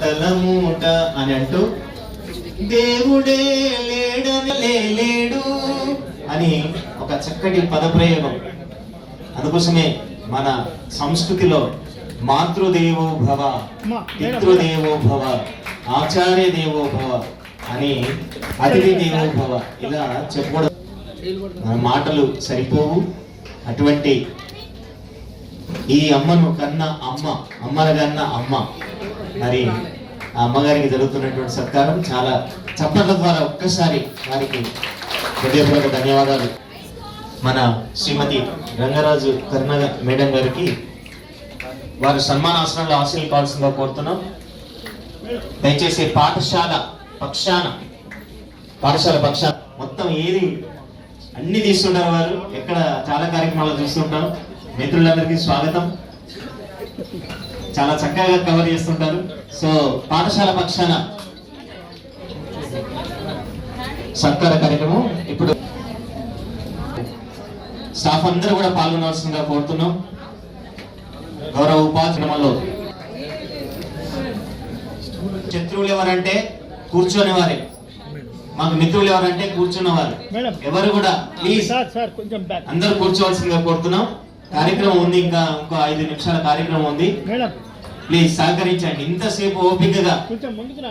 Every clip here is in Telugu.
మమతల మూట అని అంటూ దేవుడే లేడని లేడు అని ఒక చక్కటి పదప్రయోగం. అందుకోసమే మన సంస్కృతిలో మాతృదేవో భవ పితృదేవో భవ ఆచార్య దేవో భవ అని అతిథి దేవో భవ ఇలా చెప్పుకోవడం మన మాటలు సరిపోవు. అటువంటి ఈ అమ్మను కన్న అమ్మ అమ్మల కన్న అమ్మ మరి ఆ అమ్మగారికి జరుగుతున్నటువంటి సత్కారం చాలా చప్పట్ల ద్వారా ఒక్కసారి వారికి హృదయపూర్వక ధన్యవాదాలు. మన శ్రీమతి రంగరాజు కరుణ మేడం గారికి వారు సన్మానాసనంలో ఆశీర్వాల్సిందిగా కోరుతున్నాం. దయచేసి పాఠశాల పక్షాన పాఠశాల పక్షాన మొత్తం ఏది అన్ని తీస్తుంటారు వారు. ఎక్కడ చాలా కార్యక్రమాలు చూస్తుంటారు మిత్రులందరికీ స్వాగతం. చాలా చక్కగా కవర్ చేస్తుంటారు. సో పాఠశాల పక్షాన సత్కార కార్యక్రమం ఇప్పుడు స్టాఫ్ అందరూ కూడా పాల్గొనవలసిందిగా కోరుతున్నాం. గౌరవ ఉపాధ్యాయులలో శత్రువులు ఎవరంటే కూర్చొని వారే మాకు మిత్రులు ఎవరంటే కూర్చున్నవారు. ఎవరు కూడా అందరూ కూర్చోవలసిందిగా కోరుతున్నాం. కార్యక్రమం ఉంది ఇంకా ఇంకో ఐదు నిమిషాల కార్యక్రమం ఉంది. ప్లీజ్ సహకరించండి. ఇంతసేపు ఓపికగా.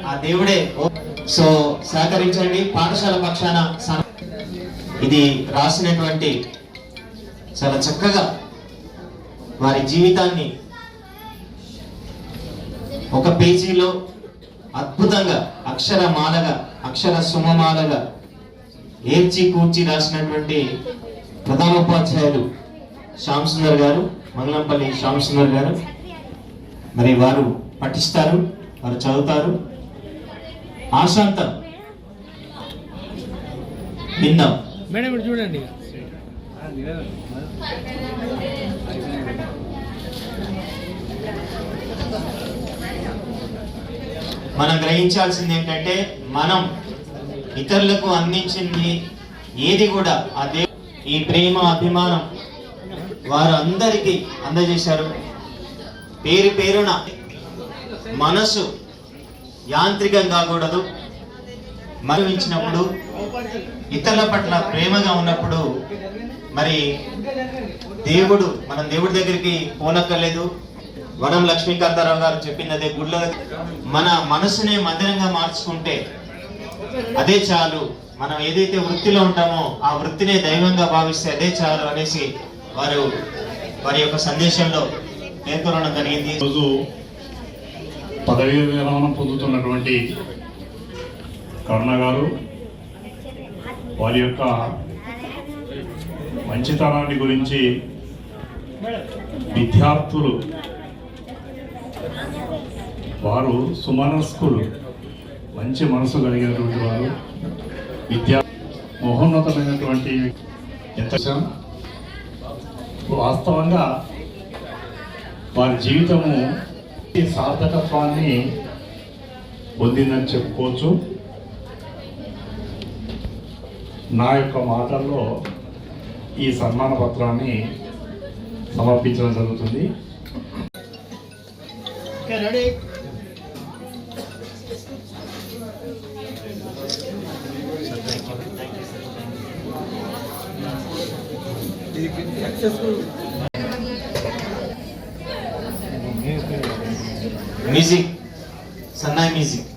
ఆ దేవుడే. సో సహకరించండి. పాఠశాల పక్షాన ఇది రాసినటువంటి చాలా చక్కగా వారి జీవితాన్ని ఒక పేజీలో అద్భుతంగా అక్షరమాలగా అక్షర సుమమాలగా ఏర్చి కూర్చి రాసినటువంటి ప్రధానోపాధ్యాయులు శ్యామ్ సుందర్ గారు మంగళంపల్లి శ్యామ్ సుందర్ గారు. మరి వారు పఠిస్తారు వారు చదువుతారు. ఆశాంతం. విందాం. మేడం ఇప్పుడు చూడండి. మనం గ్రహించాల్సింది ఏంటంటే మనం ఇతరులకు అందించింది ఏది కూడా అదే ఈ ప్రేమ అభిమానం వారు అందరికీ అందజేశారు. పేరు పేరున మనసు యాంత్రికం కాకూడదు మరణించినప్పుడు ఇతరుల పట్ల ప్రేమగా ఉన్నప్పుడు మరి దేవుడు మనం దేవుడి దగ్గరికి పోనక్కర్లేదు. వనం లక్ష్మీకాంతారావు గారు చెప్పినదే గుళ్ళ. మన మనసునే మందిరంగా మార్చుకుంటే అదే చాలు. మనం ఏదైతే వృత్తిలో ఉంటామో ఆ వృత్తినే దైవంగా భావిస్తే అదే చాలు అనేసి వారు వారి యొక్క సందేశంలో పేర్కొనడం జరిగింది. రోజు పదవీ విరమణ పొందుతున్నటువంటి కరుణ గారు వారి యొక్క మంచితనాన్ని గురించి విద్యార్థులు వారు సుమనస్కులు మంచి మనసు కలిగినటువంటి వారు విద్యా మహోన్నతమైనటువంటి ఎంత వాస్తవంగా వారి జీవితము ఈ సార్థకత్వాన్ని పొందిందని చెప్పుకోవచ్చు. నా యొక్క మాటల్లో ఈ సన్మాన పత్రాన్ని సమర్పించడం జరుగుతుంది. మ్యూజిక్ సన్నాయి మ్యూజిక్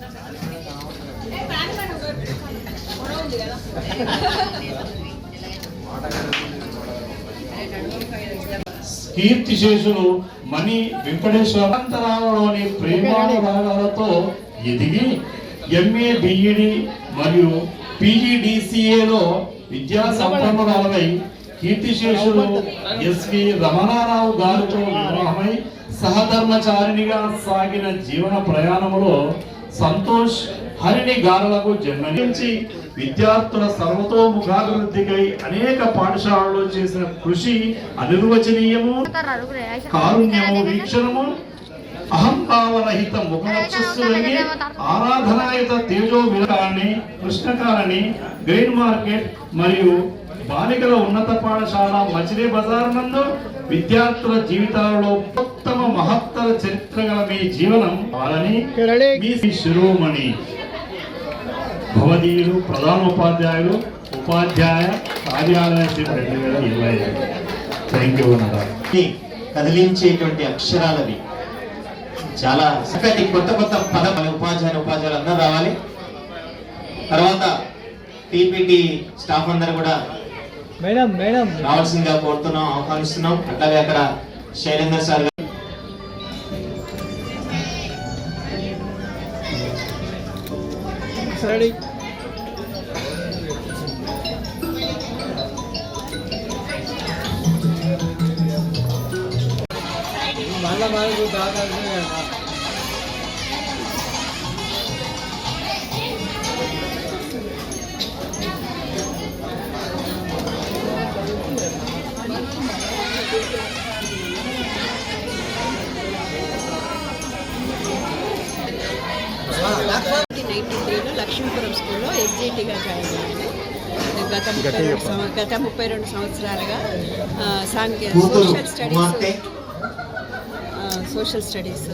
కీర్తిశేషులు మణి వెంకటేశ్వరంతరాలలోని ప్రేమానురాగాలతో ఎదిగి ఎంఏ బిఈడి మరియు పిఈడిసిఏలో విద్యా సంపన్నురాలపై కీర్తిశేషులు ఎస్వి రమణారావు గారితో వివాహమై సహధర్మచారిణిగా సాగిన జీవన ప్రయాణములో సంతోష్ హరిణి గారులకు జన్మనించి విద్యార్థుల సర్వతోముఖాభివృద్ధికై అనేక పాఠశాలలో చేసిన కృషి అనిర్వచనీయము. కారుణ్యము వీక్షణము అహంభావరహిత ముఖవర్చస్సులని ఆరాధనాయుత తేజో విరాన్ని కృష్ణకాలని గ్రెయిన్ మార్కెట్ మరియు బాలికల ఉన్నత పాఠశాల మచిలీ బజార్ నందు విద్యార్థుల జీవితాలలో ఉత్తమ మహత్తర చరిత్ర గల మీ జీవనం వాళ్ళని మీ శిరోమణి. భవదీయులు ప్రధానోపాధ్యాయులు ఉపాధ్యాయ కార్యాలయ సిబ్బంది రెండు వేల ఇరవై ఐదు. థ్యాంక్ యూ కదిలించేటువంటి అక్షరాలవి. చాలా చక్కటి కొత్త కొత్త పద ఉపాధ్యాయులు ఉపాధ్యాయులు అందరూ రావాలి. తర్వాత టీపీటీ స్టాఫ్ అందరూ కూడా మేడం మేడం. రావాల్సిందిగా కోరుతున్నాం ఆహ్వానిస్తున్నాం. అట్లాగే అక్కడ శైలేందర్ సార్ రెడీ మళ్ళా మనకు బాగా నైన్టీ త్రీలో లక్ష్మీపురం స్కూల్లో ఎస్జిటిగా జాయిన్ అయ్యాను. గత ముప్పై రెండు గత ముప్పై రెండు సంవత్సరాలుగా సాంఘిక social studies social studies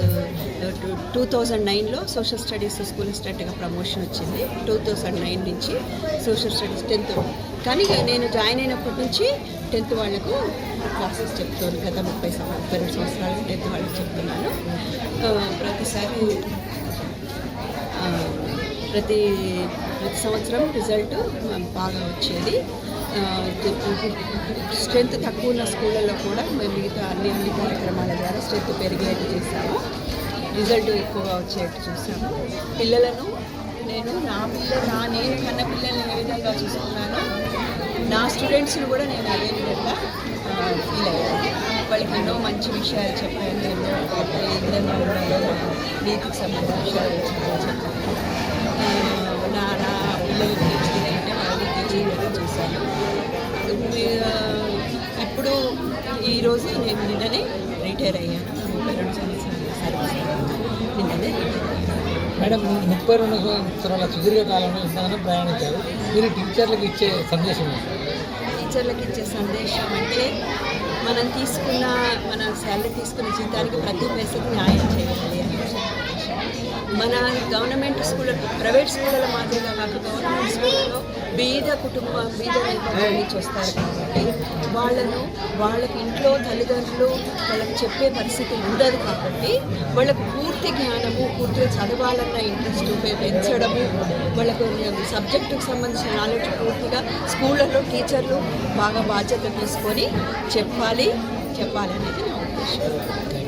two thousand నైన్లో సోషల్ స్టడీస్ స్కూల్ అసిస్టెంట్గా ప్రమోషన్ వచ్చింది. టూ థౌజండ్ నైన్ నుంచి సోషల్ స్టడీస్ టెన్త్. కానీ నేను జాయిన్ అయినప్పటి నుంచి టెన్త్ వాళ్ళకు క్లాసెస్ చెప్తాను గత ముప్పై సంవ- సంవత్సరాలు టెన్త్ వాళ్ళకి చెప్తున్నాను ప్రతిసారి ప్రతి ప్రతి సంవత్సరం రిజల్ట్ బాగా వచ్చేది. స్ట్రెంత్ తక్కువ ఉన్న స్కూళ్ళల్లో కూడా మేము మిగతా అన్ని అన్ని కార్యక్రమాల ద్వారా స్ట్రెంత్ పెరిగేట్టు చేశాము. రిజల్ట్ ఎక్కువగా వచ్చేట్టు చూసాము పిల్లలను నేను నా పిల్ల నా నేను కన్న పిల్లల్ని ఏ విధంగా చూసుకున్నాను నా స్టూడెంట్స్ని కూడా నేను అదే విధంగా ఫీల్ అయ్యాను. వాళ్ళకి ఎన్నో మంచి విషయాలు చెప్పాను ఎన్నో ఏ విధంగా ఉండాలో నీతికి సంబంధించిన విషయాలు చెప్పాను. నా నా పిల్లలకి టీచింగ్ అంటే వాళ్ళకి టీచింగ్ కూడా చేశాను. ఇప్పుడు ఈరోజు నేను నిన్ననే రిటైర్ అయ్యాను. ముప్పై రెండు సంవత్సరాలు సర్వీస్ నిన్ననే రిటైర్ అయ్యాను మేడం ముప్పై రెండు సంవత్సరాల సుదీర్ఘ కాలంలో ఇంతగానో ప్రయాణించారు. మీరు టీచర్లకు ఇచ్చే సందేశం టీచర్లకు ఇచ్చే సందేశం అంటే మనం తీసుకున్న మన శాలరీ తీసుకున్న జీతానికి ప్రతి పైసకి న్యాయం చేయాలి మన గవర్నమెంట్ స్కూల్ ప్రైవేట్ స్కూళ్ళ మాదిరిగా కాక గవర్నమెంట్ స్కూళ్ళలో బీద కుటుంబం బీద నేపథ్యం నుంచి వస్తారు కాబట్టి వాళ్ళను వాళ్ళకి ఇంట్లో తల్లిదండ్రులు వాళ్ళకి చెప్పే పరిస్థితి ఉండదు కాబట్టి వాళ్ళకు పూర్తి జ్ఞానము పూర్తిగా చదవాలన్న ఇంట్రెస్ట్ పెంచడము వాళ్ళకు సబ్జెక్టుకు సంబంధించిన నాలెడ్జ్ పూర్తిగా స్కూళ్ళలో టీచర్లు బాగా బాధ్యత తీసుకొని చెప్పాలి. చెప్పాలనేది నా ఉద్దేశం.